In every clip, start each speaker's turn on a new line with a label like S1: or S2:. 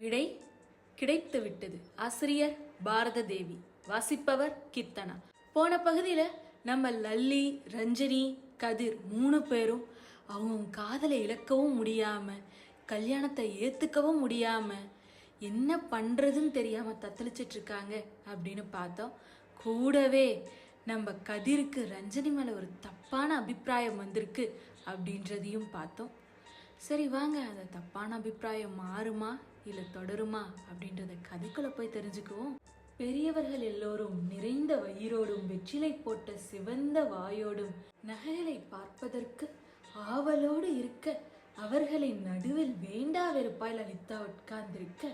S1: விடை கிடைத்து விட்டது ஆசிரியர் பாரத தேவி வாசிப்பவர் கித்தனா போன பகுதியில் நம்ம லல்லி ரஞ்சனி கதிர் மூணு பேரும் அவங்க காதலை இழக்கவும் முடியாம கல்யாணத்தை ஏத்துக்கவும் முடியாம என்ன பண்றதுன்னு தெரியாம தத்தளிச்சிட்டு இருக்காங்க அப்படின்னு பார்த்தோம். கூடவே நம்ம கதிருக்கு ரஞ்சனி மேல ஒரு தப்பான அபிப்பிராயம் வந்திருக்கு அப்படின்றதையும் பார்த்தோம். சரி வாங்க அந்த தப்பான அபிப்பிராயம் மாறுமா? இல்லை தொடருமா அப்படின்றத கதைக்குள்ள போய் தெரிஞ்சுக்குவோம். பெரியவர்கள் எல்லோரும் நிறைந்த வயிறோடும் வெற்றிலை போட்ட சிவந்த வாயோடும் நகைகளை பார்ப்பதற்கு ஆவலோடு இருக்க அவர்களின் நடுவில் வேண்டா வெறுப்பாய் லலிதா உட்கார்ந்திருக்க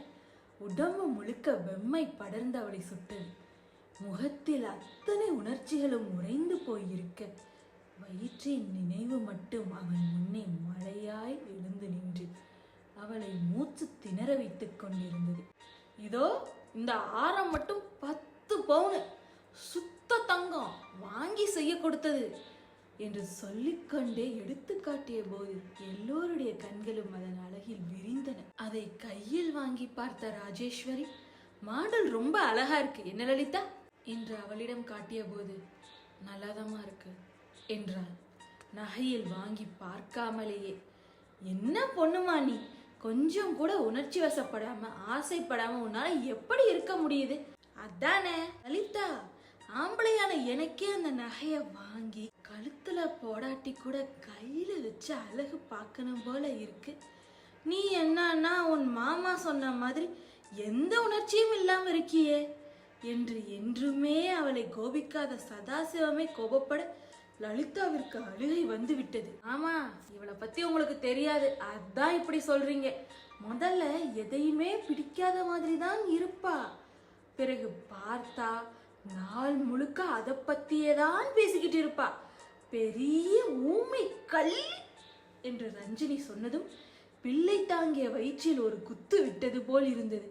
S1: உடம்பு முழுக்க வெம்மை படர்ந்து அவளை சுட்டது. முகத்தில் அத்தனை உணர்ச்சிகளும் உறைந்து போயிருக்க வயிற்றின் நினைவு மட்டும் அவன் முன்னே மழை மூச்சு திணற வைத்துக் கொண்டிருந்தது. இதோ இந்த ஆரம் மட்டும் பத்து பவுனு. சுத்த தங்கம் வாங்கி செய்ய கொடுத்தது என்று சொல்லிக்கொண்டே எடுத்து காட்டிய போது எல்லோருடைய கண்களும் அதன் அழகில் விரிந்தன. அதை கையில் வாங்கி பார்த்த ராஜேஸ்வரி மாடல் ரொம்ப அழகா இருக்கு என்ன லலிதா? என்று அவளிடம் காட்டிய போது நல்லாதமா இருக்கு என்றாள். நகையில் வாங்கி பார்க்காமலேயே என்ன பொண்ணுமா நீ? கொஞ்சம் கூட உணர்ச்சி வசப்படாம ஆசைப்படாம உன்னால எப்படி இருக்க முடியுது? அதானே லலிதா. ஆம்பளையான எனக்கே அந்த நகைய வாங்கி கழுத்துல போடாட்டி கூட கையில வச்சு அழகு பார்க்கணும் போல இருக்கு. நீ என்னன்னா உன் மாமா சொன்ன மாதிரி எந்த உணர்ச்சியும் இல்லாம இருக்கியே? என்று என்றுமே அவளை கோபிக்காத சதாசிவமே கோபப்பட லலிதாவிற்கு அழுகை வந்து விட்டது ஆமா இவளை பத்தி உங்களுக்கு தெரியாது. அதான் இப்படி சொல்றீங்க. முதல்ல எதையுமே பிடிக்காத மாதிரி தான் இருப்பா. பிறகு பார்த்தா நாள் முழுக்க அதை பத்தியே தான் பேசிக்கிட்டு இருப்பா. பெரிய ஊமை கல் என்று ரஞ்சினி சொன்னதும் பிள்ளை தாங்கிய வயிற்றில் ஒரு குத்து விட்டது போல் இருந்தது.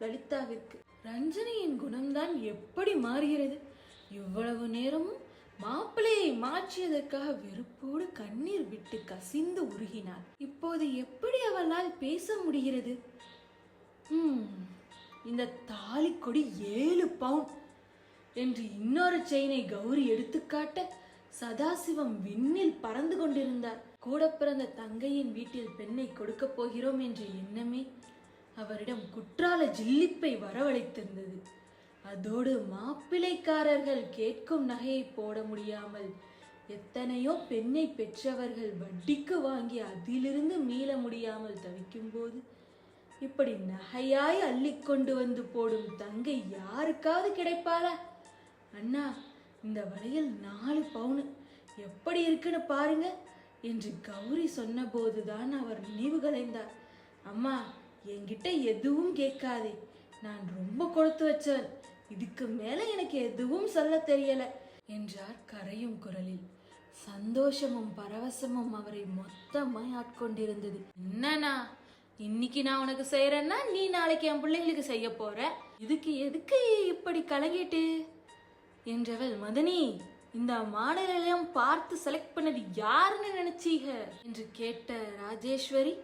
S1: லலிதாவிற்கு ரஞ்சனியின் குணம்தான் எப்படி மாறுகிறது? இவ்வளவு நேரமும் மாப்பிள்ளையை மாற்றியதற்காக வெறுப்போடு கண்ணீர் விட்டு கசிந்து உருகினாள். இப்போது எப்படி அவளால் பேச முடிகிறது? இந்த தாலி கொடி ஏழு பவுன் என்று இன்னொரு செயினை கௌரி எடுத்துக்காட்ட சதாசிவம் விண்ணில் பறந்து கொண்டிருந்தார். கூட பிறந்த தங்கையின் வீட்டில் பெண்ணை கொடுக்கப் போகிறோம் என்ற எண்ணமே அவரிடம் குற்றால ஜில்லிப்பை வரவழைத்திருந்தது. அதோடு மாப்பிள்ளைக்காரர்கள் கேட்கும் நகையை போட முடியாமல் எத்தனையோ பெண்ணை பெற்றவர்கள் வட்டிக்கு வாங்கி அதிலிருந்து மீள முடியாமல் தவிக்கும்போது இப்படி நகையாய் அள்ளிக்கொண்டு வந்து போடும் தங்கை யாருக்காவது கிடைப்பாளா? அண்ணா இந்த வளையல் நாலு பவுனு. எப்படி இருக்குன்னு பாருங்க என்று கௌரி சொன்னபோதுதான் அவர் நினைவு கலைந்தார். அம்மா என்கிட்ட எதுவும் கேட்காதே. நான் ரொம்ப கொடுத்து வச்சேன் இதுக்கு மேல எனக்கு எதுவும் சொல்ல தெரியல. என்றார் கரையும் குரலில். சந்தோஷமும் பரவசமும் அவரை மொத்தமாய் ஆட்கொண்டிருந்தது. என்னண்ணா இன்னைக்கு நான் உனக்கு செய்யறேன்னா நீ நாளைக்கு என் பிள்ளைங்களுக்கு செய்ய போற? இதுக்கு எதுக்கு இப்படி கலங்கிட்டு? என்றவள் மதனி இந்த மாடலெல்லாம் பார்த்து செலக்ட் பண்ணது யாருன்னு நினைச்சீங்க? என்று கேட்ட ராஜேஸ்வரி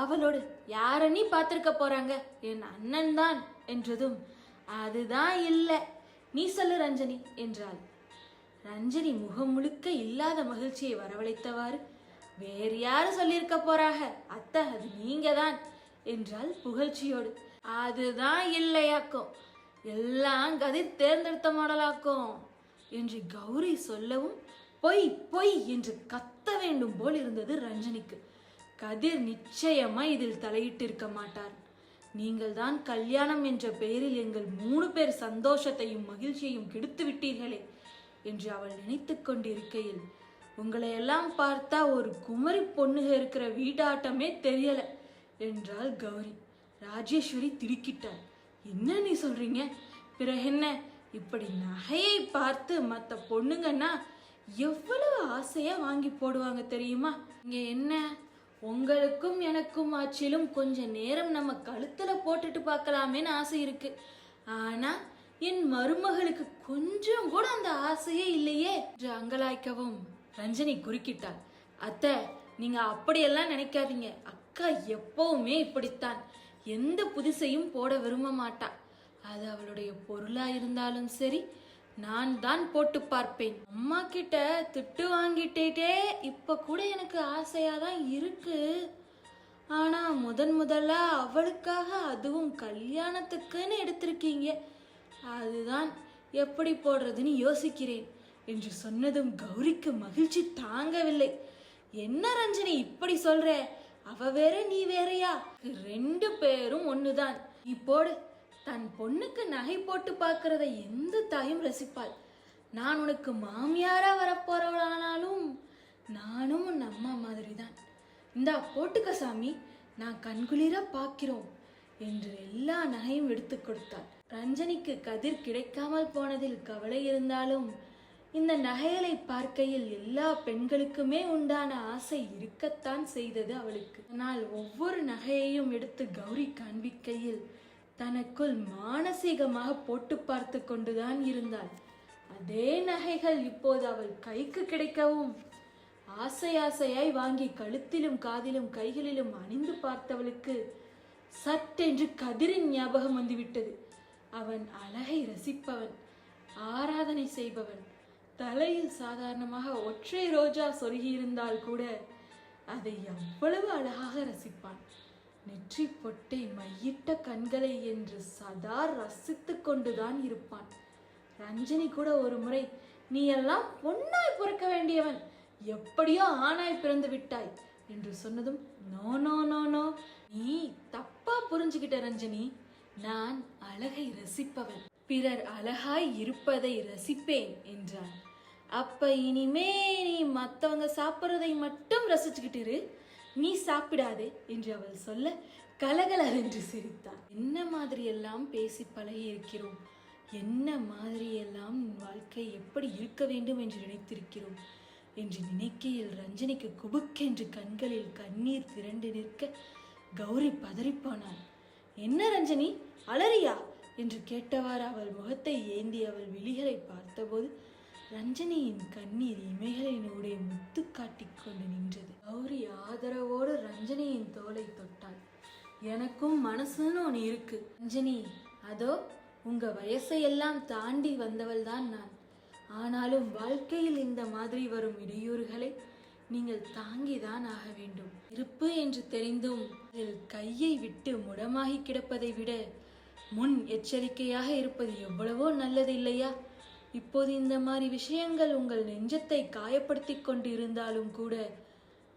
S1: ஆவலோடு யார நீ பார்த்திருக்க போறாங்க? என் அண்ணன் தான் என்றதும் அதுதான் இல்லை. நீ சொல்லு ரஞ்சனி என்றாள். ரஞ்சனி முகம் முழுக்க இல்லாத மகிழ்ச்சியை வரவழைத்தவாறு வேறு யாரு சொல்லியிருக்க போறாக? அத்தை அது நீங்க தான் என்றால் புகழ்ச்சியோடு. அதுதான் இல்லையாக்கும். எல்லாம் கதிர் தேர்ந்தெடுத்த மாடலாக்கும் என்று கௌரி சொல்லவும் பொய் பொய் என்று கத்த வேண்டும் போல் இருந்தது ரஞ்சனிக்கு. கதிர் நிச்சயமா இதில் தலையிட்டு இருக்க மாட்டார். நீங்கள் தான் கல்யாணம் என்ற பெயரில் எங்கள் மூணு பேர் சந்தோஷத்தையும் மகிழ்ச்சியையும் கெடுத்து விட்டீர்களே என்று அவள் நினைத்து கொண்டிருக்கையில் உங்களை எல்லாம் பார்த்தா ஒரு குமரி பொண்ணுக இருக்கிற வீடாட்டமே தெரியல என்றாள் கௌரி. ராஜேஸ்வரி திடுக்கிட்டாள். என்ன நீ சொல்றீங்க? பிறகு என்ன? இப்படி நகையை பார்த்து மற்ற பொண்ணுங்கன்னா எவ்வளவு ஆசையா வாங்கி போடுவாங்க தெரியுமா? இங்க என்ன? உங்களுக்கும் எனக்கும் ஆச்சிலும் கொஞ்ச நேரம் நம்ம கழுத்துல போட்டுட்டு பார்க்கலாமேன்னு ஆசை இருக்கு. ஆனா என் மருமகளுக்கு கொஞ்சம் கூட அந்த ஆசையே இல்லையே. என்று அங்கலாய்க்கவும் ரஞ்சனி குறுக்கிட்டாள். அத்தை நீங்க அப்படியெல்லாம் நினைக்காதீங்க. அக்கா எப்பவுமே இப்படித்தான். எந்த புதுசையும் போட விரும்ப மாட்டா. அது அவளுடைய பொருளா இருந்தாலும் சரி நான் தான் போட்டு பார்ப்பேன். அம்மா கிட்ட திட்டு வாங்கிட்டே இப்ப கூட எனக்கு ஆசையா தான் இருக்கு. ஆனா முதன் முதல்ல அவளுக்காக அதுவும் கல்யாணத்துக்குன்னு எடுத்திருக்கீங்க. அதுதான் எப்படி போடுறதுன்னு யோசிக்கிறேன். என்று சொன்னதும் கௌரிக்கு மகிழ்ச்சி தாங்கவில்லை. என்ன ரஞ்சனி இப்படி சொல்ற? அவ வேற நீ வேறையா? ரெண்டு பேரும் ஒண்ணுதான். இப்போடு தன் பொண்ணுக்கு நகை போட்டு பார்க்கறத எந்த தாயும் ரசிப்பாள். நான் உனக்கு மாமியாரா வரப்போறவளானாலும் நானும் உன் அம்மா மாதிரி தான் இந்தா போட்டுக்க சாமி. நான் கண்குளிர பார்க்கிறோம் என்று எல்லா நகையும் எடுத்து கொடுத்தாள். ரஞ்சனிக்கு கதிர் கிடைக்காமல் போனதில் கவலை இருந்தாலும் இந்த நகைகளை பார்க்கையில் எல்லா பெண்களுக்குமே உண்டான ஆசை இருக்கத்தான் செய்தது அவளுக்கு. ஆனால் ஒவ்வொரு நகையையும் எடுத்து கௌரி காண்பிக்கையில் தனக்குள் மானசீகமாக போட்டு பார்த்து கொண்டுதான் இருந்தாள். அதே நகைகள் இப்போது அவள் கைக்கு கிடைக்கவும் ஆசை ஆசையாய் வாங்கி கழுத்திலும் காதிலும் கைகளிலும் அணிந்து பார்த்தவளுக்கு சட்டென்று கதிரின் ஞாபகம் வந்துவிட்டது. அவன் அழகை ரசிப்பவன் ஆராதனை செய்பவன். தலையில் சாதாரணமாக ஒற்றை ரோஜா சொருகியிருந்தால் கூட அதை எவ்வளவு அழகாக ரசிப்பான். நெற்றி பொட்டை மையிட்ட கண்களை என்று சதா ரசித்துக் கொண்டுதான் இருப்பான். ரஞ்சனி கூட ஒரு முறை நீ எல்லாம் பொன்னாய் பிறக்க வேண்டியவன். எப்படியோ ஆணாய் பிறந்து விட்டாய் என்று சொன்னதும் நோ நோ நோ நோ. நீ தப்பா புரிஞ்சுகிட்ட ரஞ்சனி. நான் அழகை ரசிப்பவன். பிறர் அழகாய் இருப்பதை ரசிப்பேன் என்றான். அப்ப இனிமே நீ மத்தவங்க சாப்பிட்றதை மட்டும் ரசிச்சுக்கிட்டு இரு நீ சாப்பிடாதே என்று அவள் சொல்ல கலகலவென்று சிரித்தான். என்ன மாதிரி எல்லாம் பேசி பழகி இருக்கிறோம்? என்ன மாதிரி எல்லாம் வாழ்க்கை எப்படி இருக்க வேண்டும் என்று நினைத்திருக்கிறோம்? என்று நினைக்கையில் ரஞ்சனிக்கு குபுக்கென்று கண்களில் கண்ணீர் திரண்டு நிற்க கௌரி பதறிப்போனாள். என்ன ரஞ்சனி அலறியா? என்று கேட்டவாறு அவள் முகத்தை ஏந்தி அவள் விழிகளை பார்த்தபோது ரஞ்சனியின் கண்ணீர் இமைகளினோடே முத்து காட்டிக்கொண்டு நின்றது. கௌரி ஆதரவோடு ரஞ்சனியின் தோலை தொட்டாள். எனக்கும் மனசுன்னு ஒன்று இருக்கு. ரஞ்சனி அதோ உங்க வயசையெல்லாம் தாண்டி வந்தவள் தான் நான். ஆனாலும் வாழ்க்கையில் இந்த மாதிரி வரும் இடையூறுகளை நீங்கள் தாங்கிதான் ஆக வேண்டும். இருப்பு என்று தெரிந்தும் அதில் கையை விட்டு முடமாகி கிடப்பதை விட முன் எச்சரிக்கையாக இருப்பது எவ்வளவோ நல்லது இல்லையா இப்போது இந்த மாதிரி விஷயங்கள் உங்கள் நெஞ்சத்தை காயப்படுத்தி கொண்டு இருந்தாலும் கூட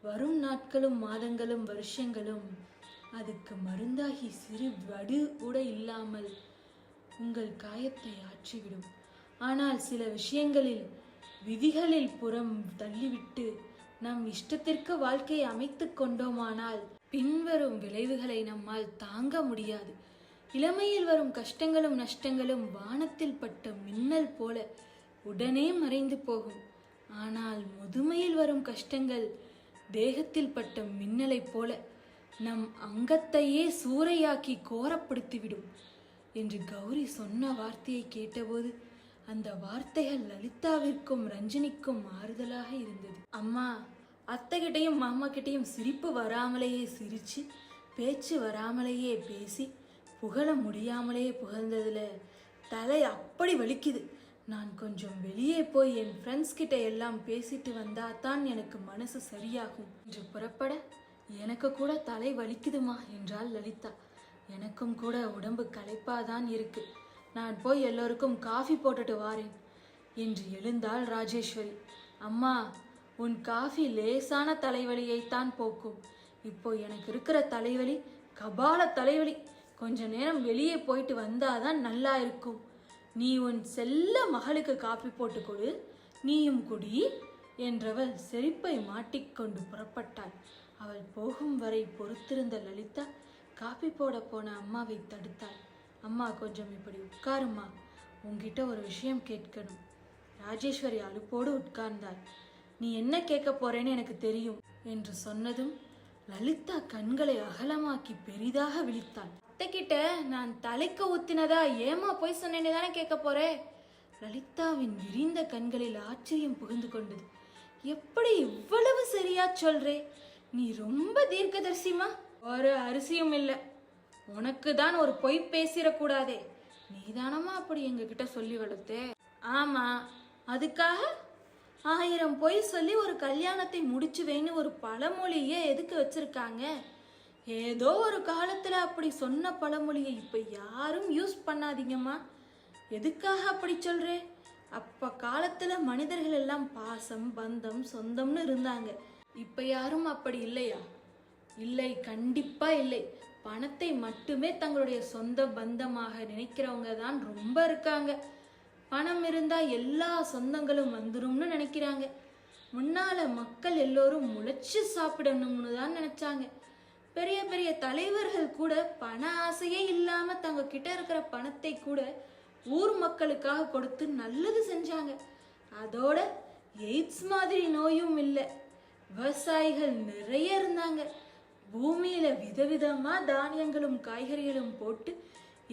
S1: வரும் நாட்களும் மாதங்களும் வருஷங்களும் அதுக்கு மருந்தாகி சிறு வடு கூட இல்லாமல் உங்கள் காயத்தை ஆற்றிவிடும். ஆனால் சில விஷயங்களில் விதிகளில் புறம் தள்ளிவிட்டு நம் இஷ்டத்திற்கு வாழ்க்கையை அமைத்து கொண்டோமானால் பின்வரும் விளைவுகளை நம்மால் தாங்க முடியாது. இளமையில் வரும் கஷ்டங்களும் நஷ்டங்களும் வானத்தில் பட்ட மின்னல் போல உடனே மறைந்து போகும். ஆனால் முதுமையில் வரும் கஷ்டங்கள் தேகத்தில் பட்ட மின்னலைப் போல நம் அங்கத்தையே சூறையாக்கி கோரப்படுத்திவிடும் என்று கௌரி சொன்ன வார்த்தையை கேட்டபோது அந்த வார்த்தைகள் லலிதாவிற்கும் ரஞ்சனிக்கும் ஆறுதலாக இருந்தது. அம்மா அத்தைகிட்டையும் மாமா கிட்டையும் சிரிப்பு வராமலேயே சிரிச்சு பேச்சு வராமலேயே பேசி புகழ முடியாமலே புகழ்ந்ததுல தலை அப்படி வலிக்குது. நான் கொஞ்சம் வெளியே போய் என் ஃப்ரெண்ட்ஸ் கிட்ட எல்லாம் பேசிட்டு வந்தா தான் எனக்கு மனசு சரியாகும். என்று புறப்பட எனக்கு கூட தலை வலிக்குதுமா என்றாள் லலிதா. எனக்கும் கூட உடம்பு களைப்பாதான் இருக்கு. நான் போய் எல்லோருக்கும் காஃபி போட்டுட்டு வாரேன் என்று எழுந்தாள் ராஜேஸ்வரி. அம்மா உன் காஃபி லேசான தலைவலியைத்தான் போக்கும். இப்போ எனக்கு இருக்கிற தலைவலி கபால தலைவலி. கொஞ்ச நேரம் வெளியே போயிட்டு வந்தாதான் நல்லா இருக்கும். நீ உன் செல்ல மகளுக்கு காப்பி போட்டு கொடு நீயும் குடி என்றவள் செழிப்பை மாட்டிக்கொண்டு புறப்பட்டாள். அவள் போகும் வரை பொறுத்திருந்த லலிதா காப்பி போட போன அம்மாவை தடுத்தாள். அம்மா கொஞ்சம் இப்படி உட்காருமா உங்ககிட்ட ஒரு விஷயம் கேட்கணும். ராஜேஸ்வரி அலுப்போடு உட்கார்ந்தாள். நீ என்ன கேட்க போறேன்னு எனக்கு தெரியும் என்று சொன்னதும் லலிதா கண்களை அகலமாக்கி பெரிதாக விழித்தாள். அத்தைக்கிட்ட நான் தலைக்கு ஊத்தினதா ஏமா போய் சொன்னேன்னு தானே கேட்க போறேன் லலிதாவின் விரிந்த கண்களில் ஆச்சரியம் புகுந்து கொண்டது. எப்படி இவ்வளவு சரியா சொல்றே? நீ ரொம்ப தீர்க்கதரிசிமா ஒரு அரிசியும் இல்லை. உனக்கு தான் ஒரு பொய் பேசிடக்கூடாதே நீதானமா அப்படி எங்ககிட்ட சொல்லி வளர்த்தே? ஆமா. அதுக்காக ஆயிரம் பொய் சொல்லி ஒரு கல்யாணத்தை முடிச்சுவேன்னு ஒரு பழமொழியே எதுக்கு வச்சிருக்காங்க? ஏதோ ஒரு காலத்துல அப்படி சொன்ன பழமொழியை இப்ப யாரும் யூஸ் பண்ணாதீங்கம்மா. எதுக்காக அப்படி சொல்றே? அப்ப காலத்துல மனிதர்கள் எல்லாம் பாசம் பந்தம் சொந்தம்னு இருந்தாங்க. இப்ப யாரும் அப்படி இல்லையா? இல்லை கண்டிப்பா இல்லை. பணத்தை மட்டுமே தங்களுடைய சொந்த பந்தமாக நினைக்கிறவங்க தான் ரொம்ப இருக்காங்க. பணம் இருந்தா எல்லா சொந்தங்களும் வந்துரும்னு நினைக்கிறாங்க. முன்னால மக்கள் எல்லோரும் முளைச்சு சாப்பிடணும்னு தான் நினைச்சாங்க. பெரிய பெரிய தலைவர்கள் கூட பண ஆசையே இல்லாம தங்க கிட்ட இருக்கிற பணத்தை கூட ஊர் மக்களுக்காக கொடுத்து நல்லது செஞ்சாங்க. அதோட எய்ட்ஸ் மாதிரி நோயும் இல்லை. விவசாயிகள் நிறைய இருந்தாங்க. பூமியில விதவிதமா தானியங்களும் காய்கறிகளும் போட்டு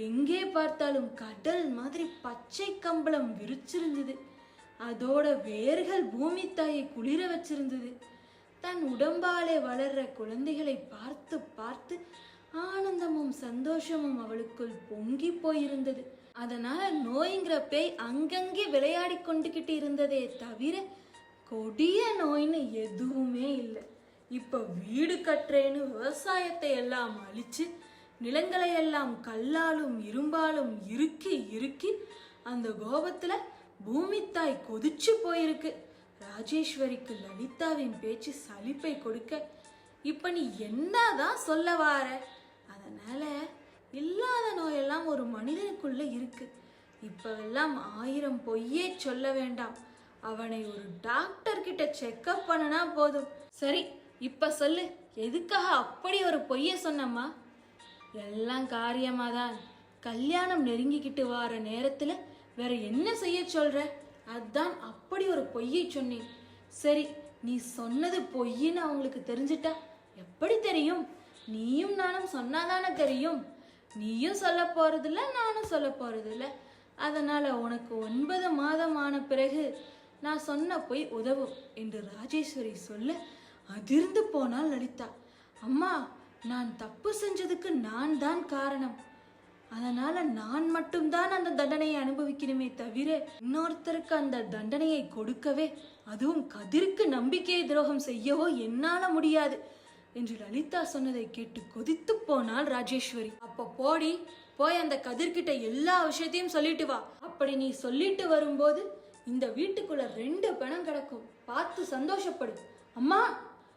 S1: எங்கே பார்த்தாலும் கடல் மாதிரி பச்சை கம்பளம் விரிச்சிருந்தது. அதோட வேர்கள் பூமி தாயை குளிர வச்சிருந்தது. தன் உடம்பாலே வளர்ற குழந்தைகளை பார்த்து பார்த்து ஆனந்தமும் சந்தோஷமும் அவளுக்குள் பொங்கி போயிருந்தது. அதனால நோய்ங்கிற பேய் அங்கங்கே விளையாடி கொண்டுகிட்டு இருந்ததே தவிர கொடிய நோய்னு எதுவுமே இல்லை. இப்ப வீடு கட்டுறேன்னு விவசாயத்தை எல்லாம் அழிச்சு நிலங்களை எல்லாம் கல்லாலும் இரும்பாலும் இறுக்கி இறுக்கி அந்த கோபத்துல பூமித்தாய் கொதிச்சு போயிருக்கு. ராஜேஸ்வரிக்கு லலிதாவின் பேச்சு சலிப்பை கொடுக்க இப்ப நீ என்னதான் சொல்ல வார? அதனால இல்லாத நோயெல்லாம் ஒரு மனிதனுக்குள்ள இருக்கு. இப்பவெல்லாம் ஆயிரம் பொய்யே சொல்ல வேண்டாம். அவனை ஒரு டாக்டர் கிட்ட செக்கப் பண்ணனா போதும். சரி இப்ப சொல்லு எதுக்காக அப்படி ஒரு பொய்ய சொன்னம்மா? எல்லாம் காரியமாதான். கல்யாணம் நெருங்கிக்கிட்டு வர நேரத்துல வேற என்ன செய்ய சொல்ற? அதான் அப்படி ஒரு பொய்யை சொன்னேன். சரி நீ சொன்னது பொய்ன்னு அவங்களுக்கு தெரிஞ்சிட்டா எப்படி தெரியும்? நீயும் நானும் சொன்னாதானே தெரியும்? நீயும் சொல்ல போறதில்ல நானும் சொல்ல போறதில்ல. அதனால உனக்கு ஒன்பது மாதம் ஆன பிறகு நான் சொன்ன பொய் உதவும் என்று ராஜேஸ்வரி சொல்ல அதிர்ந்து போனால் லலிதா. அம்மா நான் தப்பு செஞ்சதுக்கு நான் தான் காரணம். அதனால நான் மட்டும்தான் அந்த தண்டனையை அனுபவிக்கணுமே தவிர இன்னொருத்தருக்கு அந்த தண்டனையை கொடுக்கவே அதுவும் கதிருக்கு நம்பிக்கை துரோகம் செய்யவோ என்னால முடியாது என்று லலிதா சொன்னதை கேட்டு கொதித்து போனாள் ராஜேஸ்வரி. அப்ப போடி போய் அந்த கதிர்கிட்ட எல்லா விஷயத்தையும் சொல்லிட்டு வா. அப்படி நீ சொல்லிட்டு வரும்போது இந்த வீட்டுக்குள்ள ரெண்டு பணம் கிடக்கும். பார்த்து சந்தோஷப்படு. அம்மா!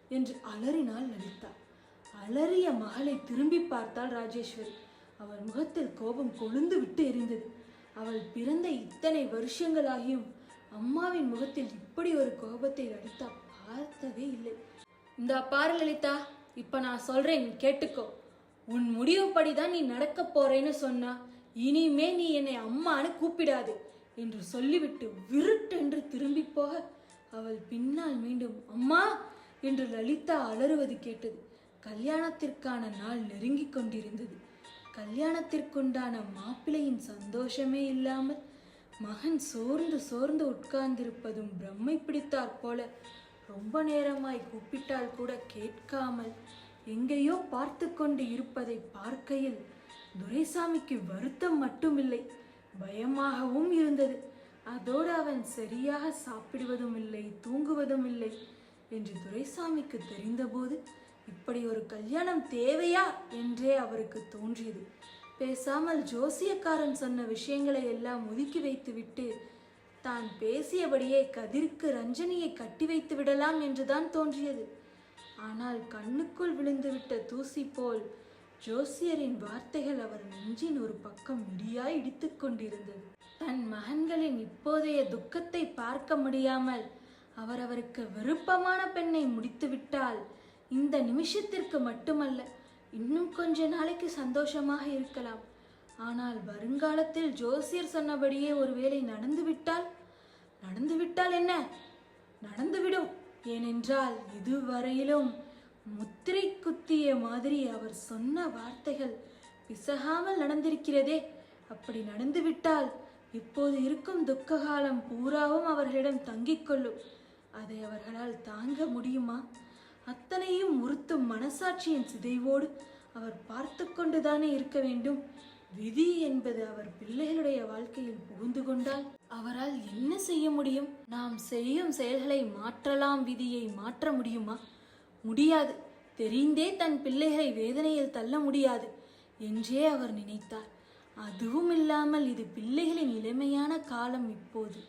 S1: என்று அலறினாள் லலிதா. அலறிய மகளை திரும்பி பார்த்தாள் ராஜேஸ்வரி. அவள் முகத்தில் கோபம் கொழுந்து விட்டு எரிந்தது. அவள் பிறந்த இத்தனை வருஷங்களாகியும் அம்மாவின் முகத்தில் இப்படி ஒரு கோபத்தை லலிதா பார்த்ததே இல்லை. இந்த பாரு லலிதா இப்ப நான் சொல்றேன் நீ கேட்டுக்கோ. உன் முடிவுப்படி தான் நீ நடக்க போறேன்னு சொன்னா இனிமே நீ என்னை அம்மான்னு கூப்பிடாது என்று சொல்லிவிட்டு விருட்டென்று திரும்பி போக அவள் பின்னால் மீண்டும் அம்மா என்று லலிதா அலறுவது கேட்டது. கல்யாணத்திற்கான நாள் நெருங்கிக் கொண்டிருந்தது. கல்யாணத்திற்குண்டான மாப்பிள்ளையின் சந்தோஷமே இல்லாமல் மகன் சோர்ந்து சோர்ந்து உட்கார்ந்திருப்பதும் பிரம்மை பிடித்தாற் போல ரொம்ப நேரமாய் கூப்பிட்டால் கூட கேட்காமல் எங்கேயோ பார்த்து கொண்டு இருப்பதை பார்க்கையில் துரைசாமிக்கு வருத்தம் மட்டுமில்லை பயமாகவும் இருந்தது. அதோடு அவன் சரியாக சாப்பிடுவதும் இல்லை தூங்குவதும் இல்லை என்று துரைசாமிக்கு தெரிந்தபோது இப்படி ஒரு கல்யாணம் தேவையா என்றே அவருக்கு தோன்றியது. பேசாமல் ஜோசியக்காரன் சொன்ன விஷயங்களை எல்லாம் ஒதுக்கி வைத்துவிட்டு தான் பேசியபடியே கதிர்க்கு ரஞ்சனியை கட்டி வைத்து விடலாம் என்றுதான் தோன்றியது. ஆனால் கண்ணுக்குள் விழுந்துவிட்ட தூசி போல் ஜோசியரின் வார்த்தைகள் அவர் நெஞ்சின் ஒரு பக்கம் இடியாய் இடித்து கொண்டிருந்தது. தன் மகன்களின் இப்போதைய துக்கத்தை பார்க்க முடியாமல் அவர் அவருக்கு விருப்பமான பெண்ணை முடித்துவிட்டால் இந்த நிமிஷத்திற்கு மட்டுமல்ல இன்னும் கொஞ்ச நாளைக்கு சந்தோஷமாக இருக்கலாம். ஆனால் வருங்காலத்தில் ஜோசியர் சொன்னபடியே ஒருவேளை நடந்துவிட்டால் நடந்துவிட்டால் என்ன? நடந்துவிடும் ஏனென்றால் இதுவரையிலும் முத்திரை குத்திய மாதிரி அவர் சொன்ன வார்த்தைகள் பிசகாமல் நடந்திருக்கிறதே. அப்படி நடந்துவிட்டால் இப்போது இருக்கும் துக்க காலம் பூராவும் அவர்களிடம் தங்கிக் கொள்ளும். அதை அவர்களால் தாங்க முடியுமா? அத்தனையும் உறுத்தும் மனசாட்சியின் சிதைவோடு அவர் பார்த்து கொண்டுதானே இருக்க வேண்டும். விதி என்பது அவர் பிள்ளைகளுடைய வாழ்க்கையில் புகுந்து கொண்டால் அவரால் என்ன செய்ய முடியும்? நாம் செய்யும் செயல்களை மாற்றலாம். விதியை மாற்ற முடியுமா? முடியாது. தெரிந்தே தன் பிள்ளைகளை வேதனையில் தள்ள முடியாது என்றே அவர் நினைத்தார். அதுவும் இல்லாமல் இது பிள்ளைகளின் இளமையான காலம் இப்போது.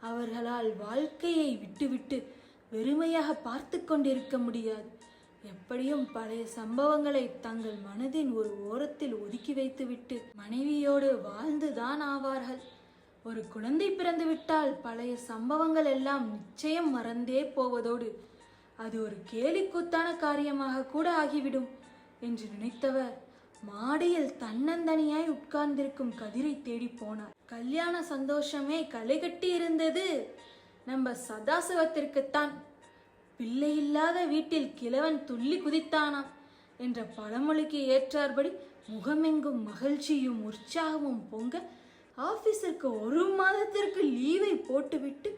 S1: அவர்களால் வாழ்க்கையை விட்டுவிட்டு வெறுமையாக பார்த்து கொண்டிருக்க முடியாது. எப்படியும் பழைய சம்பவங்களை தங்கள் மனதின் ஒரு ஓரத்தில் ஒதுக்கி வைத்துவிட்டு மனைவியோடு வாழ்ந்துதான் ஆவார்கள். ஒரு குழந்தை பிறந்து விட்டால் பழைய சம்பவங்கள் எல்லாம் நிச்சயம் மறந்தே போவதோடு அது ஒரு கேலிக்கூத்தான காரியமாக கூட ஆகிவிடும் என்று நினைத்தவர் மாடியில் தன்னந்தனியாய் உட்கார்ந்திருக்கும் கதிரை தேடி போனார். கல்யாண சந்தோஷமே களை கட்டி இருந்தது. நம்ம சதாசிவத்திற்குத்தான். பிள்ளை இல்லாத வீட்டில் கிழவன் துள்ளி குதித்தானாம் என்ற பழமொழிக்கு ஏற்றார்படி முகமெங்கும் மகிழ்ச்சியும் உற்சாகமும் பொங்க ஆபீஸிற்கு ஒரு மாதத்திற்கு லீவை போட்டுவிட்டு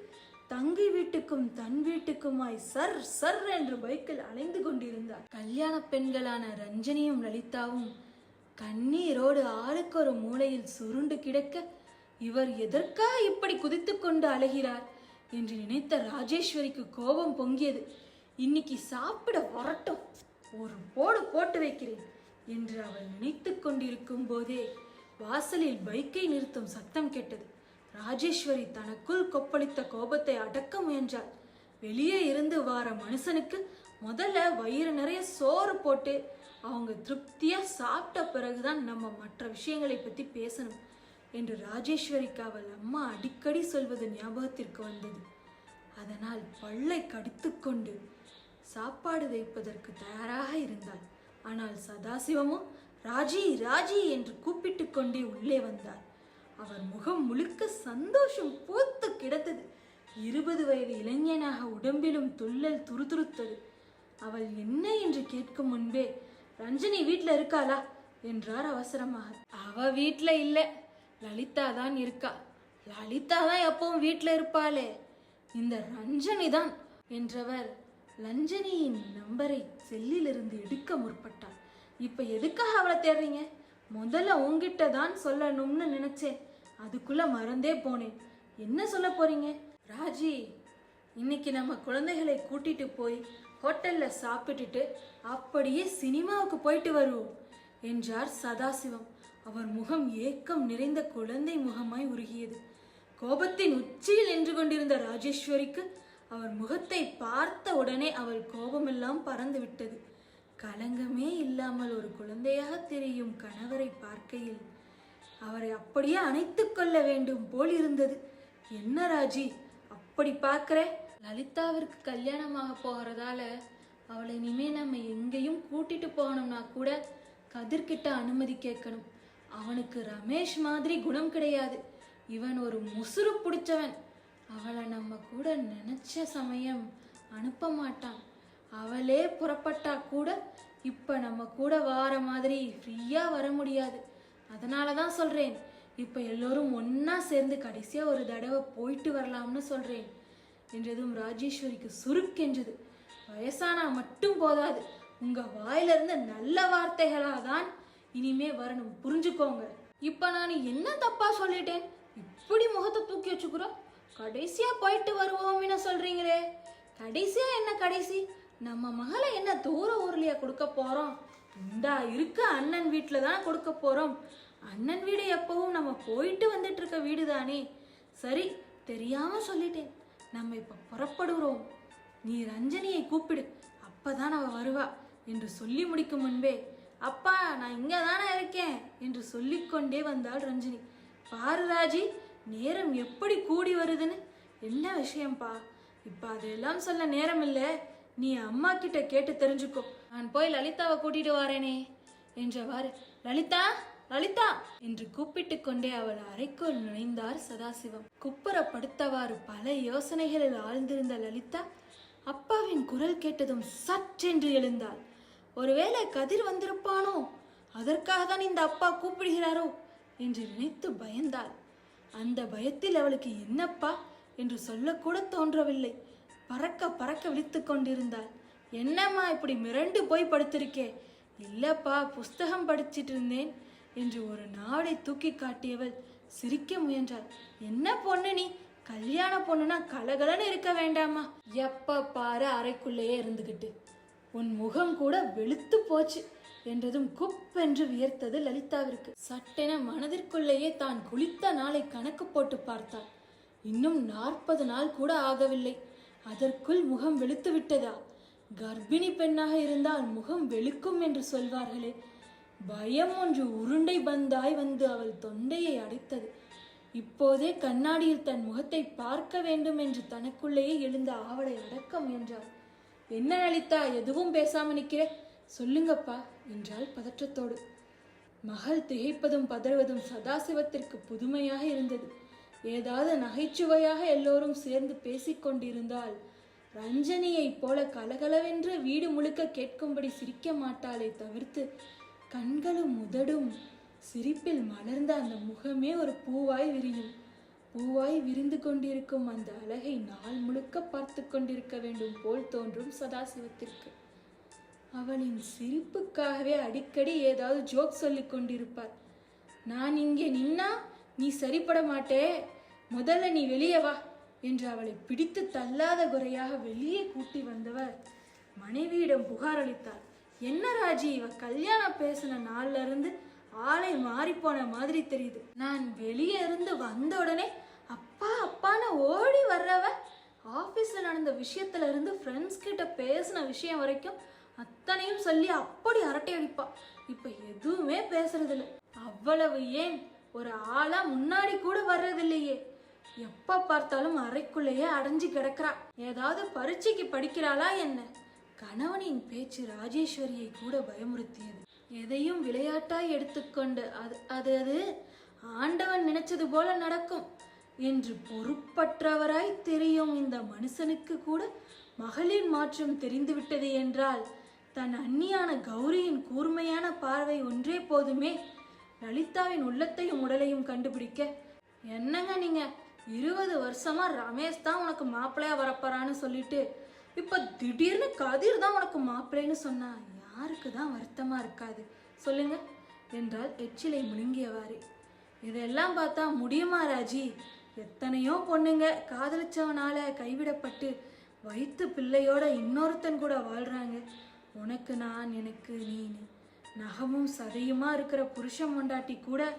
S1: தங்கி வீட்டுக்கும் தன் வீட்டுக்குமாய் சர் சர் என்று பைக்கில் அலைந்து கொண்டிருந்தார். கல்யாண பெண்களான ரஞ்சனியும் லலிதாவும் கண்ணீரோடு ஆளுக்கு ஒரு மூலையில் சுருண்டு கிடக்க இவர் எதற்காக இப்படி குதித்து கொண்டு அழுகிறார்? என்று நினைத்த ராஜேஸ்வரிக்கு கோபம் பொங்கியது. இன்னைக்கு சாப்பிட வரட்டும். ஒரு போடு போட்டு வைக்கிறேன் என்று அவள் நினைத்து கொண்டிருக்கும் போதே வாசலில் பைக்கை நிறுத்தும் சத்தம் கேட்டது. ராஜேஸ்வரி தனக்குள் கொப்பளித்த கோபத்தை அடக்க முயன்றாள். வெளியே இருந்து வார மனுஷனுக்கு முதல்ல வயிறு நிறைய சோறு போட்டு அவங்க திருப்தியாக சாப்பிட்ட பிறகுதான் நம்ம மற்ற விஷயங்களை பற்றி பேசணும். என்று ராஜேஸ்வரிக்கு அவள் அம்மா அடிக்கடி சொல்வது ஞாபகத்திற்கு வந்தது. அதனால் பல்லை கடித்துக்கொண்டு சாப்பாடு வைப்பதற்கு தயாராக இருந்தாள். ஆனால் சதாசிவமோ ராஜி ராஜி என்று கூப்பிட்டு கொண்டே உள்ளே வந்தார் அவர் முகம் முழுக்க சந்தோஷம் பூத்து கிடந்தது. இருபது வயது இளைஞனாக உடம்பிலும் துள்ளல் துருதுருத்தது. அவள் என்ன என்று கேட்கும் முன்பே ரஞ்சனி வீட்டில் இருக்காளா? என்றார் அவசரமாக. அவ வீட்டில் இல்லை. லலிதா தான் இருக்கா. லலிதா தான் எப்பவும் வீட்டில் இருப்பாளே. இந்த ரஞ்சனி தான் என்றவர் லஞ்சனியின் நம்பரை செல்லிலிருந்து எடுக்க முற்பட்டார். இப்போ எதுக்காக அவளை தேடுறீங்க? முதல்ல உங்ககிட்ட தான் சொல்லணும்னு நினைச்சேன். அதுக்குள்ள மறந்தே போனேன். என்ன சொல்ல போறீங்க? ராஜி இன்னைக்கு நம்ம குழந்தைகளை கூட்டிட்டு போய் ஹோட்டல்ல சாப்பிட்டுட்டு அப்படியே சினிமாவுக்கு போயிட்டு வருவோம் என்றார் சதாசிவம். அவர் முகம் ஏக்கம் நிறைந்த குழந்தை முகமாய் உருகியது. கோபத்தின் உச்சியில் நின்று கொண்டிருந்த ராஜேஸ்வரிக்கு அவர் முகத்தை பார்த்த உடனே அவள் கோபமெல்லாம் பறந்து விட்டது. கலங்கமே இல்லாமல் ஒரு குழந்தையாக தெரியும் கணவரை பார்க்கையில். அவரை அப்படியே அணைத்து கொள்ள வேண்டும் போல் இருந்தது. என்ன ராஜி அப்படி பார்க்கற? லலிதாவிற்கு கல்யாணமாக போகிறதால அவளை இனிமே நம்ம எங்கேயும் கூட்டிட்டு போகணும்னா கூட கதிர்கிட்ட அனுமதி கேட்கணும். அவனுக்கு ரமேஷ் மாதிரி குணம் கிடையாது. இவன் ஒரு முசுறு பிடிச்சவன். அவளை நம்ம கூட நினைச்ச சமயம் அனுப்ப மாட்டான். அவளே புறப்பட்டா கூட இப்போ நம்ம கூட வார மாதிரி ஃப்ரீயாக வர முடியாது. அதனால தான் சொல்கிறேன் இப்போ எல்லோரும் ஒன்றா சேர்ந்து கடைசியாக ஒரு தடவை போயிட்டு வரலாம்னு சொல்கிறேன் என்றதும் ராஜேஸ்வரிக்கு சுருக்கென்றது வயசானா மட்டும் போதாது. உங்கள் வாயிலிருந்து நல்ல வார்த்தைகளாக தான் இனிமே வரணும் புரிஞ்சுக்கோங்க. இப்ப நான் என்ன தப்பா சொல்லிட்டேன்? இப்படி முகத்தை தூக்கி வச்சுக்கிறோம் கடைசியா போயிட்டு வருவோம்னு சொல்றீங்களே? கடைசியா என்ன கடைசி? நம்ம மகளை என்ன தூர ஊர்லயா கொடுக்க போறோம்? இந்தா இருக்க அண்ணன் வீட்டில் தான் கொடுக்க போறோம். அண்ணன் வீடு எப்பவும் நம்ம போயிட்டு வந்துட்டு இருக்க வீடு தானே சரி தெரியாம சொல்லிட்டேன். நம்ம இப்ப புறப்படுகிறோம். நீ ரஞ்சனியை கூப்பிடு. அப்பதான் அவ வருவா என்று சொல்லி முடிக்கும் முன்பே அப்பா நான் இங்கே தானே இருக்கேன் என்று சொல்லிக்கொண்டே வந்தாள் ரஞ்சினி. பாரு ராஜி நேரம் எப்படி கூடி வருதுன்னு? என்ன விஷயம்ப்பா இப்போ அதெல்லாம் சொல்ல நேரம் இல்லை நீ அம்மா கிட்ட கேட்டு தெரிஞ்சுக்கோ. நான் போய் லலிதாவை கூட்டிட்டு வரேனே என்றவாறு லலிதா லலிதா என்று கூப்பிட்டு கொண்டே அவள் அறைக்குள் நுழைந்தார் சதாசிவம். குப்புற படுத்தவாறு பல யோசனைகளில் ஆழ்ந்திருந்த லலிதா அப்பாவின் குரல் கேட்டதும் சற்றென்று எழுந்தாள். ஒருவேளை கதிர் வந்திருப்பானோ? அதற்காக தான் இந்த அப்பா கூப்பிடுகிறாரோ? என்று நினைத்து பயந்தாள். அந்த பயத்தில் அவளுக்கு என்னப்பா? என்று சொல்லக்கூட தோன்றவில்லை. பறக்க பறக்க விழித்து கொண்டிருந்தாள். என்னம்மா இப்படி மிரண்டு போய் படுத்திருக்கே? இல்லப்பா புஸ்தகம் படிச்சிட்டு இருந்தேன் என்று ஒரு நாடை தூக்கி காட்டியவள் சிரிக்க முயன்றாள். என்ன பொண்ணு நீ? கல்யாண பொண்ணுனா கலகலன்னு இருக்க வேண்டாமா? எப்ப பாரு அறைக்குள்ளேயே இருந்துகிட்டு. உன் முகம் கூட வெளுத்து போச்சு என்றதும் குப்பென்று வியர்த்தது லலிதாவிற்கு. சட்டென மனதிற்குள்ளேயே தான் குளித்த நாளை கணக்கு போட்டு பார்த்தாள். இன்னும் நாற்பது நாள் கூட ஆகவில்லை. அதற்குள் முகம் வெளுத்து விட்டதா? கர்ப்பிணி பெண்ணாக இருந்தால் முகம் வெளுக்கும் என்று சொல்வார்களே. பயம் ஒன்று உருண்டை பந்தாய் வந்து அவள் தொண்டையை அடைத்தது. இப்போதே கண்ணாடியில் தன் முகத்தை பார்க்க வேண்டும் என்று தனக்குள்ளேயே எழுந்த ஆவலை அடக்க முயன்றாள். என்ன லலிதா எதுவும் பேசாம நிக்கிற? சொல்லுங்கப்பா என்றாள் பதற்றத்தோடு. மகள் திகைப்பதும் பதறுவதும் சதாசிவத்திற்கு புதுமையாக இருந்தது. ஏதாவது நகைச்சுவையாக எல்லோரும் சேர்ந்து பேசிக்கொண்டிருந்தால் ரஞ்சனியைப் போல கலகலவென்று வீடு முழுக்க கேட்கும்படி சிரிக்க மாட்டாளே தவிர்த்து கண்களும் உதடும் சிரிப்பில் மலர்ந்த அந்த முகமே ஒரு பூவாய் விரியும். பூவாய் விரிந்து கொண்டிருக்கும் அந்த அழகை நாள் முழுக்க பார்த்து கொண்டிருக்க வேண்டும் போல் தோன்றும் சதாசிவத்திற்கு. அவளின் சிரிப்புக்காகவே அடிக்கடி ஏதாவது ஜோக் சொல்லிக் கொண்டிருப்பார். நான் இங்கே நின்னா நீ சரிப்பட மாட்டே. முதல்ல நீ வெளியே வா என்று அவளை பிடித்து தள்ளாத குறையாக வெளியே கூட்டி வந்தவர் மனைவியிடம் புகார் அளித்தார். என்ன ராஜி இவ கல்யாணம் பேசின நாள்ல இருந்து ஆளை மாறிப்போன மாதிரி தெரியுது. நான் வெளியே இருந்து வந்த உடனே அப்பா அப்பான்னு ஓடி வர்றவ ஆஃபீஸில் நடந்த விஷயத்துல இருந்து ஃப்ரெண்ட்ஸ் கிட்ட பேசின விஷயம் வரைக்கும் அத்தனையும் சொல்லி அப்படி அரட்டை அடிப்பா. இப்ப எதுவுமே பேசுறதில்ல. அவ்வளவு ஏன்? ஒரு ஆளா முன்னாடி கூட வர்றதில்லையே. எப்ப பார்த்தாலும் அறைக்குள்ளேயே அடைஞ்சு கிடக்குறா. ஏதாவது பரீட்சைக்கு படிக்கிறாளா என்ன? கணவனின் பேச்சு ராஜேஸ்வரியை கூட பயமுறுத்தியது. எதையும் விளையாட்டாய் எடுத்துக்கொண்டு அது அது அது ஆண்டவன் நினைச்சது போல நடக்கும் என்று பொறுப்பற்றவராய் தெரியும் இந்த மனுஷனுக்கு கூட மகளிர் மாற்றம் தெரிந்துவிட்டது என்றால் தன் அந்நியான கௌரியின் கூர்மையான பார்வை ஒன்றே போதுமே. லலிதாவின் உள்ளத்தையும் உடலையும் கண்டுபிடிக்க என்னங்க நீங்க? இருபது வருஷமா ரமேஷ் தான் உனக்கு மாப்பிள்ளையா வரப்போறான்னு சொல்லிட்டு இப்ப திடீர்னு கதிர் தான் உனக்கு மாப்பிள்ளைன்னு சொன்னா யாருக்கு தான் வருத்தமாக இருக்காது. சொல்லுங்க. என்றால் எச்சிலை முழுங்கியவாறு இதெல்லாம் பார்த்தா முடியுமா ராஜி? எத்தனையோ பொண்ணுங்க காதலிச்சவனால கைவிடப்பட்டு வயிற்று பிள்ளையோட இன்னொருத்தன் கூட வாழ்றாங்க. உனக்கு நான் எனக்கு நீனு நகமும் சதையுமா இருக்கிற புருஷன் மொண்டாட்டி கூட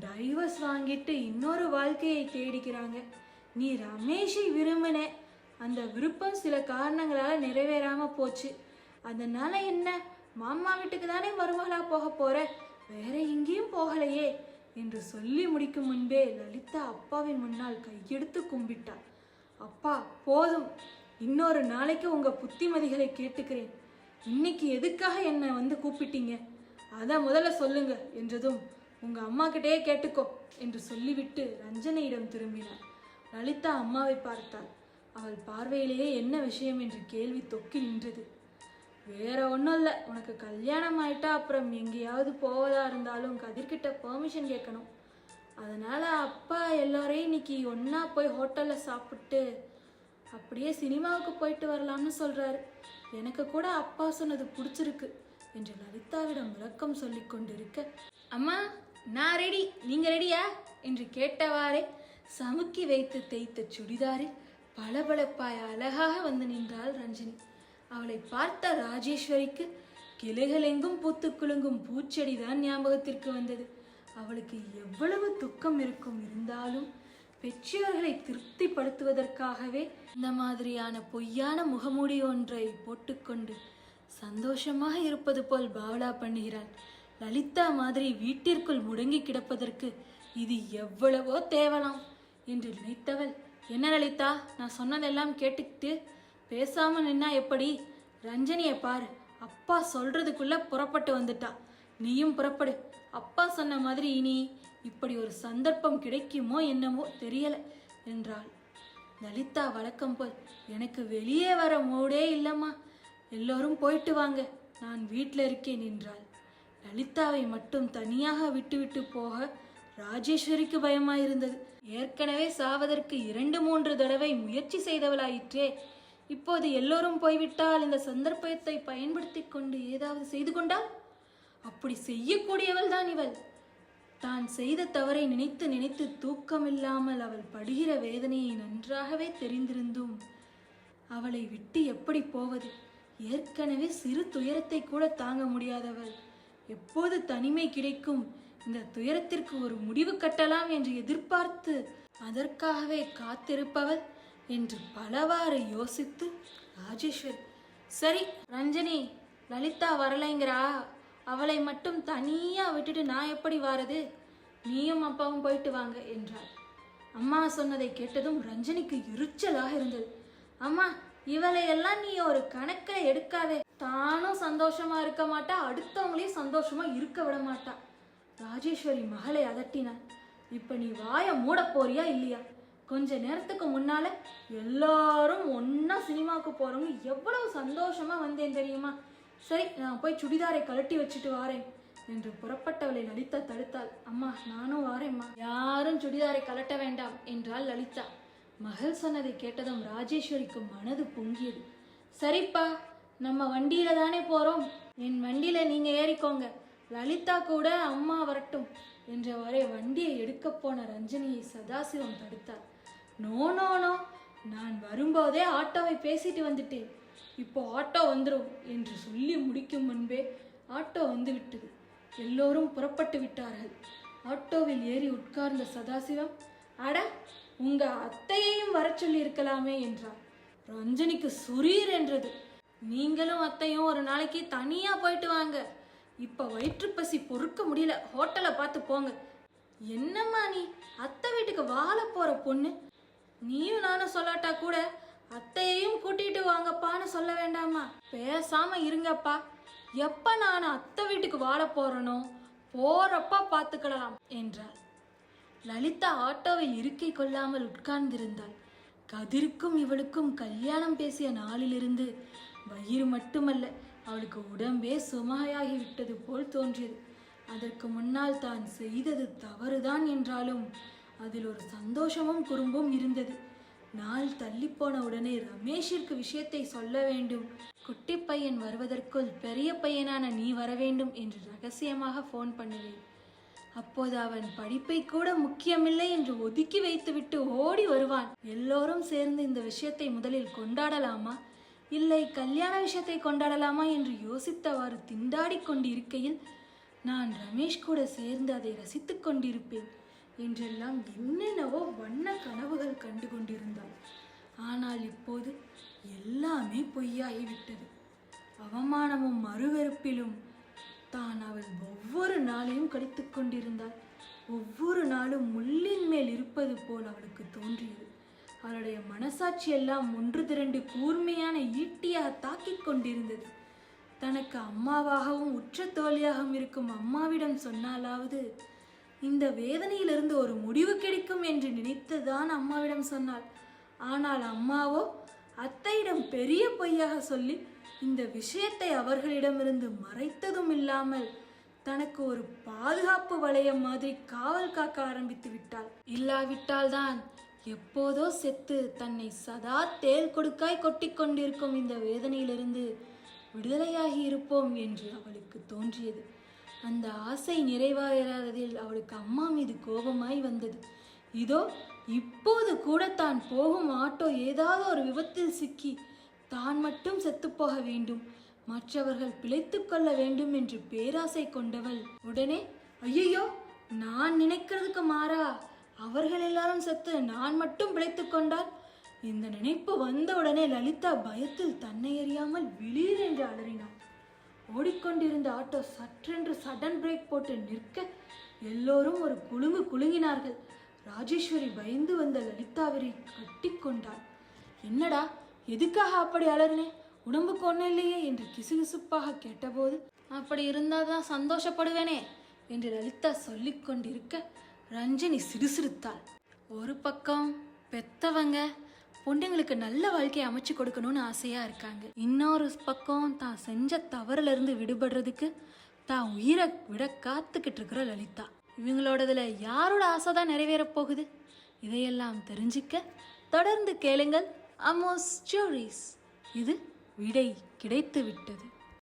S1: டைவர்ஸ் வாங்கிட்டு இன்னொரு வாழ்க்கையை தேடிக்கிறாங்க. நீ ரமேஷை விரும்பின அந்த விருப்பம் சில காரணங்களால் நிறைவேறாம போச்சு. அதனால என்ன? மாமா வீட்டுக்கு தானே மருமகளா போக போற? வேற எங்கேயும் போகலையே என்று சொல்லி முடிக்கும் முன்பே லலிதா அப்பாவின் முன்னால் கையெடுத்து கும்பிட்டாள் அப்பா போதும். இன்னொரு நாளைக்கு உங்க புத்திமதிகளை கேட்டுக்கிறேன். இன்னைக்கு எதுக்காக என்னை வந்து கூப்பிட்டீங்க? அதான் முதல்ல சொல்லுங்க என்றதும் உங்க அம்மா கிட்டேயே கேட்டுக்கோ என்று சொல்லிவிட்டு ரஞ்சனையிடம் திரும்பினார். லலிதா அம்மாவை பார்த்தாள். அவள் பார்வையிலேயே என்ன விஷயம் என்று கேள்வி தொக்கி நின்றது. வேற ஒன்றும் இல்லை. உனக்கு கல்யாணம் ஆயிட்டா அப்புறம் எங்கேயாவது போவதா இருந்தாலும் கதிர்கிட்ட பெர்மிஷன் கேட்கணும். அதனால அப்பா எல்லாரையும் இன்னைக்கு ஒன்றா போய் ஹோட்டலில் சாப்பிட்டு அப்படியே சினிமாவுக்கு போயிட்டு வரலாம்னு சொல்றாரு. எனக்கு கூட அப்பா சொன்னது பிடிச்சிருக்கு என்று லலிதாவிடம் விளக்கம் சொல்லி கொண்டிருக்க அம்மா நான் ரெடி நீங்க ரெடியா என்று கேட்டவாறே சமுக்கி வைத்து தேய்த்த சுடிதாரில் பளபளப்பாய் அழகாக வந்து நின்றாள் ரஞ்சினி. அவளை பார்த்த ராஜேஸ்வரிக்கு கிளைகள் எங்கும் பூத்து குலுங்கும் பூச்செடிதான் ஞாபகத்திற்கு வந்தது. அவளுக்கு எவ்வளவு துக்கம் இருக்கும் இருந்தாலும் பெற்றோர்களை திருப்திப்படுத்துவதற்காகவே இந்த மாதிரியான பொய்யான முகமூடி ஒன்றை போட்டுக்கொண்டு சந்தோஷமாக இருப்பது போல் பாவலா பண்ணுகிறாள். லலிதா மாதிரி வீட்டிற்குள் முடங்கி கிடப்பதற்கு இது எவ்வளவோ தேவலாம் என்று நினைத்தவள் என்ன லலிதா நான் சொன்னதெல்லாம் கேட்டுக்கிட்டு பேசாம நின்னா எப்படி? ரஞ்சனியை பாரு. அப்பா சொல்றதுக்குள்ள புறப்பட்டு வந்துட்டா. நீயும் புறப்படு. அப்பா சொன்ன மாதிரி இனி இப்படி ஒரு சந்தர்ப்பம் கிடைக்குமோ என்னமோ தெரியல என்றாள். லலிதா வழக்கம் போல் எனக்கு வெளியே வர மூடே இல்லம்மா. எல்லோரும் போயிட்டு வாங்க. நான் வீட்டில் இருக்கேன் என்றாள். லலிதாவை மட்டும் தனியாக விட்டுவிட்டு போக ராஜேஸ்வரிக்கு பயமாயிருந்தது. ஏற்கனவே சாவதற்கு இரண்டு மூன்று தடவை முயற்சி செய்தவளாயிற்றே. இப்போது எல்லோரும் போய்விட்டால் இந்த சந்தர்ப்பத்தை பயன்படுத்தி கொண்டு ஏதாவது செய்து கொண்டால்? அப்படி செய்யக்கூடியவள் தான் இவள். தான் செய்த தவறை நினைத்து நினைத்து தூக்கமில்லாமல் அவள் படுகிற வேதனையை நன்றாகவே தெரிந்திருந்தும் அவளை விட்டு எப்படி போவது? ஏற்கனவே சிறு துயரத்தை கூட தாங்க முடியாதவள். எப்போது தனிமை கிடைக்கும்? இந்த துயரத்திற்கு ஒரு முடிவு கட்டலாம் என்று எதிர்பார்த்து அதற்காகவே காத்திருப்பவள். என்று பலவாறு யோசித்து ராஜேஸ்வரி சரி ரஞ்சனி லலிதா வரலைங்கிறா. அவளை மட்டும் தனியா விட்டுட்டு நான் எப்படி வாரது? நீயும் அப்பாவும் போயிட்டு வாங்க என்றாள். அம்மா சொன்னதை கேட்டதும் ரஞ்சனிக்கு எரிச்சலாக இருந்தது. அம்மா இவளையெல்லாம் நீ ஒரு கணக்கில் எடுக்காதே. தானும் சந்தோஷமா இருக்க மாட்டா அடுத்தவங்களையும் சந்தோஷமா இருக்க விட மாட்டா. ராஜேஸ்வரி மகளை அதட்டினாள். இப்ப நீ வாய மூட போறியா இல்லையா? கொஞ்ச நேரத்துக்கு முன்னால எல்லாரும் ஒன்னா சினிமாவுக்கு போறவங்க எவ்வளவு சந்தோஷமா வந்தேன் தெரியுமா? சரி நான் போய் சுடிதாரை கழட்டி வச்சுட்டு வாரேன் என்று புறப்பட்டவளை லலிதா தடுத்தாள். அம்மா நானும் வாரேம்மா. யாரும் சுடிதாரை கலட்ட வேண்டாம் என்றாள் லலிதா. மகள் சொன்னதை கேட்டதும் ராஜேஸ்வரிக்கு மனது பொங்கியது. சரிப்பா நம்ம வண்டியில தானே போறோம். என் வண்டியில நீங்க ஏறிக்கோங்க. லலிதா கூட அம்மா வரட்டும் என்றவரை வண்டியை எடுக்க போன ரஞ்சனியை சதாசிவம் தடுத்தார் நோ நோ நோ. நான் வரும்போதே ஆட்டோவை பேசிட்டு வந்துட்டேன். இப்போ ஆட்டோ வந்துடும் என்று சொல்லி முடிக்கும் முன்பே ஆட்டோ வந்து விட்டது எல்லோரும் புறப்பட்டு விட்டார்கள். ஆட்டோவில் ஏறி உட்கார்ந்த சதாசிவம் அட உங்க அத்தையையும் வர சொல்லி இருக்கலாமே என்றார் ரஞ்சனிக்கு சுரீர் என்றது. நீங்களும் அத்தையும் ஒரு நாளைக்கு தனியா போயிட்டு வாங்க. இப்ப வயிற்றுப்பசி பொறுக்க முடியல. ஹோட்டலை பார்த்து போங்க. என்னம்மா நீ? அத்தை வீட்டுக்கு வாழ போற பொண்ணு? நீயும் நானும் சொல்லாட்டா கூட அத்தையையும் கூட்டிட்டு வாங்கப்பான்னு சொல்ல வேண்டாமா? பேசாம இருங்கப்பா. எப்ப நான் அத்தை வீட்டுக்கு வாழ போறனோ போறப்ப பார்த்துக்கலாம் என்றாள். லலிதா ஆட்டோவில் இருக்கை கொள்ளாமல் உட்கார்ந்திருந்தாள். கதிருக்கும் இவளுக்கும் கல்யாணம் பேசிய நாளிலிருந்து வயிறு மட்டுமல்ல அவளுக்கு உடம்பே சுமையாகி விட்டது போல் தோன்றியது. அதற்கு முன்னால் தான் செய்தது தவறுதான் என்றாலும் அதில் ஒரு சந்தோஷமும் குறும்பும் இருந்தது. நாள் தள்ளிப்போன உடனே ரமேஷிற்கு விஷயத்தை சொல்ல வேண்டும். குட்டி பையன் வருவதற்குள் பெரிய பையனான நீ வர வேண்டும் என்று ரகசியமாக ஃபோன் பண்ணுவேன். அப்போது அவன் படிப்பை கூட முக்கியமில்லை என்று ஒதுக்கி வைத்துவிட்டு ஓடி வருவான். எல்லோரும் சேர்ந்து இந்த விஷயத்தை முதலில் கொண்டாடலாமா? இல்லை கல்யாண விஷயத்தை கொண்டாடலாமா என்று யோசித்தவாறு திண்டாடிக் கொண்டிருக்கையில் நான் ரமேஷ் கூட சேர்ந்து அதை ரசித்துக் கொண்டிருப்பேன். என்றெல்லாம் என்னென்னவோ வண்ண கனவுகள் கண்டு கொண்டிருந்தாள் ஆனால் இப்போது எல்லாமே பொய்யாகிவிட்டது. அவமானமும் மறுவெறுப்பிலும் தான் அவள் ஒவ்வொரு நாளையும் கழித்துக் கொண்டிருந்தாள். ஒவ்வொரு நாளும் முள்ளின் மேல் இருப்பது போல் அவளுக்கு தோன்றியது. அவளுடைய மனசாட்சி எல்லாம் ஒன்று திரண்டு கூர்மையான ஈட்டியாக தாக்கிக் கொண்டிருந்தது. தனக்கு அம்மாவாகவும் உற்ற தோழியாகவும் இருக்கும் அம்மாவிடம் சொன்னாலாவது இந்த வேதனையிலிருந்து ஒரு முடிவு கிடைக்கும் என்று நினைத்துதான் அம்மாவிடம் சொன்னாள். ஆனால் அம்மாவோ அத்தையிடம் பெரிய பொய்யாக சொல்லி இந்த விஷயத்தை அவர்களிடமிருந்து மறைத்ததும் இல்லாமல் தனக்கு ஒரு பாதுகாப்பு வளையம் மாதிரி காவல் காக்க ஆரம்பித்து விட்டாள். இல்லாவிட்டால் தான் எப்போதோ செத்து தன்னை சதா தேல் கொடுக்காய் கொட்டி கொண்டிருக்கும் இந்த வேதனையிலிருந்து விடுதலையாகி இருப்போம் என்று அவளுக்கு தோன்றியது. அந்த ஆசை நிறைவேறாததில் அவளுக்கு அம்மா மீது கோபமாய் வந்தது. இதோ இப்போது கூட தான் போகும் ஆட்டோ ஏதாவது ஒரு விபத்தில் சிக்கி தான் மட்டும் செத்துப்போக வேண்டும். மற்றவர்கள் பிழைத்து கொள்ள வேண்டும் என்று பேராசை கொண்டவள் உடனே ஐயோ நான் நினைக்கிறதுக்கு மாறா? அவர்கள் எல்லாரும் செத்து நான் மட்டும் பிழைத்து கொண்டால்? இந்த நினைப்பு வந்த உடனே லலிதா பயத்தில் தன்னை அறியாமல் விளீர் என்று அலறினாள். ஓடிக்கொண்டிருந்த ஆட்டோ சற்றென்று சடன் பிரேக் போட்டு நிற்க எல்லோரும் ஒரு குலுங்கு குலுங்கினார்கள். ராஜேஸ்வரி பயந்து வந்த லலிதாவிரை கட்டிக்கொண்டாள் என்னடா எதுக்காக அப்படி அலறினே உடம்புக்கு ஒன்றும் இல்லையே என்று கிசுகிசுப்பாக கேட்டபோது அப்படி இருந்தால் தான் சந்தோஷப்படுவேனே என்று லலிதா சொல்லிக் கொண்டிருக்க ரஞ்சனி சிறுசிறுத்தாள். ஒரு பக்கம் பெத்தவங்க பொண்ணுங்களுக்கு நல்ல வாழ்க்கையை அமைச்சு கொடுக்கணும்னு ஆசையா இருக்காங்க. இன்னொரு பக்கம் தான் செஞ்ச தவறுல இருந்து விடுபடுறதுக்கு தான் உயிரை விட காத்துக்கிட்டு இருக்கிற லலிதா. இவங்களோடதுல யாரோட ஆசை தான் நிறைவேறப் போகுது? இதையெல்லாம் தெரிஞ்சுக்க தொடர்ந்து கேளுங்கள். அமோஸ் ஸ்டோரிஸ். இது விடை கிடைத்து விட்டது